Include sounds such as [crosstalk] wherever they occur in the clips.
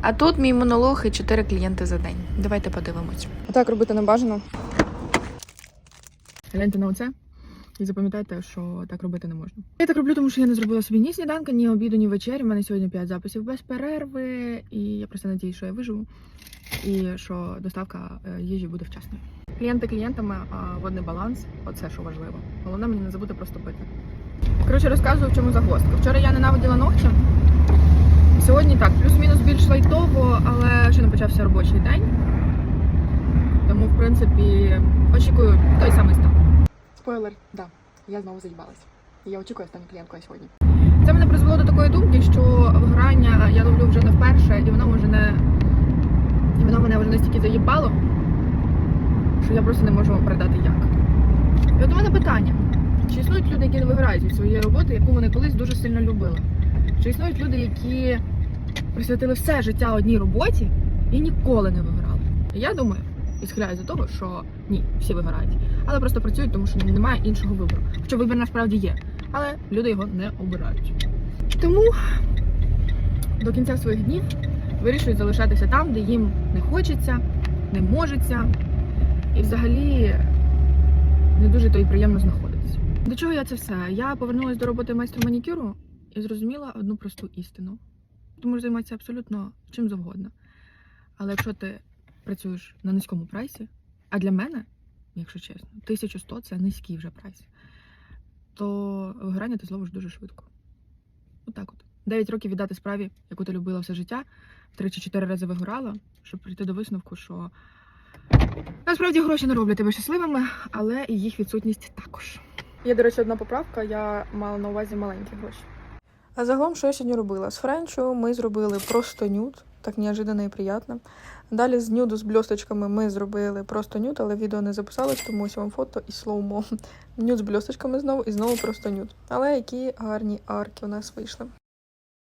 А тут мій монолог і чотири клієнти за день. Давайте подивимось. Так робити не бажано. Гляньте на оце і запам'ятайте, що так робити не можна. Я так роблю, тому що я не зробила собі ні сніданка, ні обіду, ні вечері. У мене сьогодні 5 записів без перерви, і я просто надію, що я виживу і що доставка е, їжі буде вчасною. Клієнти клієнтами, а водний баланс оце що важливо. Головне мені не забути просто пити. Коротше, розказую, в чому загвоздка. Вчора я ненавиділа ногті. Сьогодні так, плюс-мінус більш лайтово, але ще не почався робочий день. Тому, в принципі, очікую той самий стан. Спойлер, да, я знову заїбалась. Я очікую останню клієнтку на сьогодні. Це мене призвело до такої думки, що вигорання я ловлю вже не вперше, і воно може не. І воно мене вже настільки заїбало, що я просто не можу вам передати як. І от у мене питання: чи існують люди, які не виграють від своєї роботи, яку вони колись дуже сильно любили? Чи існують люди, які присвятили все життя одній роботі і ніколи не виграли? Я думаю, і схиляюсь до того, що ні, всі виграють. Але просто працюють, тому що немає іншого вибору. Хоча вибір насправді є, але люди його не обирають. Тому до кінця своїх днів вирішують залишатися там, де їм не хочеться, не можеться, і взагалі не дуже то й приємно знаходитися. До чого я це все? Я повернулася до роботи майстром манікюру і зрозуміла одну просту істину. Ти можеш займатися абсолютно чим завгодно. Але якщо ти працюєш на низькому прайсі, а для мене, якщо чесно, 1100 це низький вже прайс, то вигорання ти зловиш дуже швидко. Отак от. 9 років віддати справі, яку ти любила все життя, три чи чотири рази вигорала, щоб прийти до висновку, що насправді гроші не роблять тебе щасливими, але і їх відсутність також. Є, до речі, одна поправка, я мала на увазі маленькі гроші. А загалом, що я сьогодні робила? З Френчу ми зробили просто нюд, так неожиданно і приємно. Далі з нюду з бльосточками ми зробили просто нюд, але відео не записалось, тому ось вам фото і слоумо. [laughs] Нюд з бльосточками знову і знову просто нюд. Але які гарні арки у нас вийшли.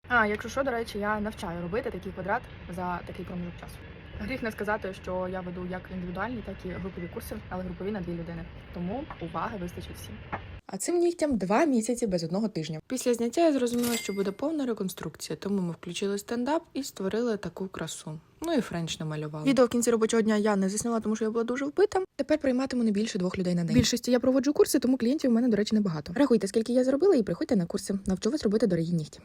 А, якщо що, до речі, я навчаю робити такий квадрат за такий проміжок часу. Гріх не сказати, що я веду як індивідуальні, так і групові курси, але групові на дві людини. Тому уваги вистачить всім. А цим нігтям два місяці без одного тижня. Після зняття я зрозуміла, що буде повна реконструкція, тому ми включили стендап і створили таку красу. Ну і френч намалювала. Відео в кінці робочого дня я не засняла, тому що я була дуже вбита. Тепер прийматиму не більше двох людей на день. Більшості я проводжу курси, тому клієнтів у мене, до речі, небагато. Рахуйте, скільки я зробила, і приходьте на курси. Навчу вас робити дорогі нігті.